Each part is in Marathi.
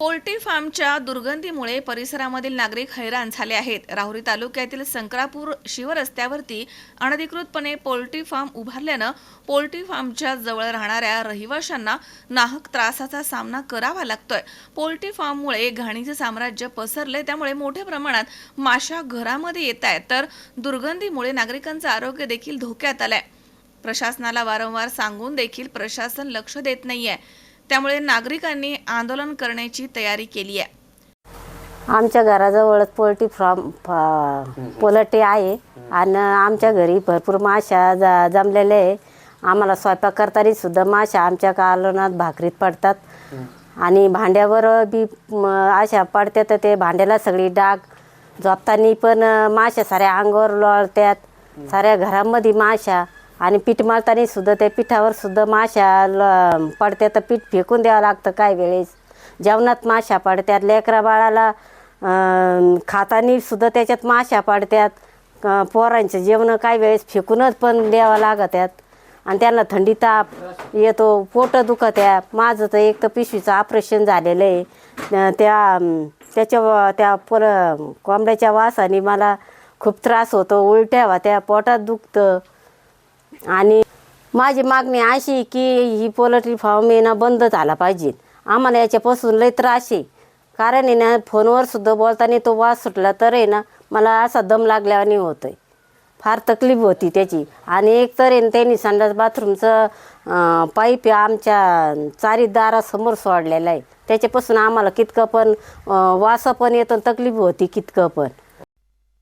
पोल्ट्री फार्मच्या दुर्गंधीमुळे परिसरामधील नागरिक हैराण झाले आहेत. राहुरी तालुक्यातील संक्रापूर शिवरस्त्यावरती अनधिकृतपणे पोल्ट्री फार्म उभारल्यानं पोल्ट्री फार्मच्या जवळ राहणाऱ्या रहिवाशांना नाहक त्रासाचा सामना करावा लागतोय. पोल्ट्री फार्ममुळे घाणीचे साम्राज्य पसरले त्यामुळे मोठ्या प्रमाणात माशा घरामध्ये येत आहेत. तर दुर्गंधीमुळे नागरिकांचं आरोग्य देखील धोक्यात आलंय. प्रशासनाला वारंवार सांगून देखील प्रशासन लक्ष देत नाहीये. त्यामुळे नागरिकांनी आंदोलन करण्याची तयारी केली आहे. आमच्या घराजवळच पोल्ट्री फार्म पोल्ट्री आहे आणि आमच्या घरी भरपूर माशा ज जमलेल्या आहे. आम्हाला स्वयंपाक करताना सुद्धा माशा आमच्या कालवनात भाकरीत पडतात. आणि भांड्यावर बी म, अशा पडतात तर ते भांड्याला सगळी डाग झोपताना पण माशा साऱ्या अंगावर लोळत्यात साऱ्या घरामध्ये माशा आणि पीठ मारताना सुद्धा त्या पिठावर सुद्धा माशा ल तर पीठ फेकून द्यावं लागतं काय वेळेस. जेवणात माशा पडत्यात लेकरा बाळाला अं, खाताना सुद्धा त्याच्यात माशा पडत्यात. पोरांचं पोरांचे जेवण काही वेळेस फेकूनच पण द्यावं लागतात आणि त्यांना थंडी ताप येतो पोटं दुखत आहे माझं तर एक तर पिशवीचं ऑपरेशन झालेलं आहे. त्या त्याच्या त्या पोर कोंबड्याच्या वासाने मला खूप त्रास होतो. उलट्या होत्या पोटात दुखतं. आणि माझी मागणी अशी आहे की ही पोल्ट्री फार्म आहे ना बंद झाला पाहिजे. आम्हाला याच्यापासून लय त्रास आहे. कारण आहे ना फोनवर सुद्धा बोलताना तो वास सुटला तर आहे ना मला असा दम लागल्याने होतं आहे फार तकलीफ होती त्याची. आणि एक तर आहे ना त्यांनी संडास बाथरूमचं पाईप आमच्या चारी दारासमोर सोडलेलं आहे. त्याच्यापासून आम्हाला कितकं पण वास पण येतो तकलीफ होती कितकं पण.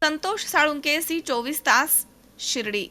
संतोष साळुंके सी चोवीस तास शिर्डी.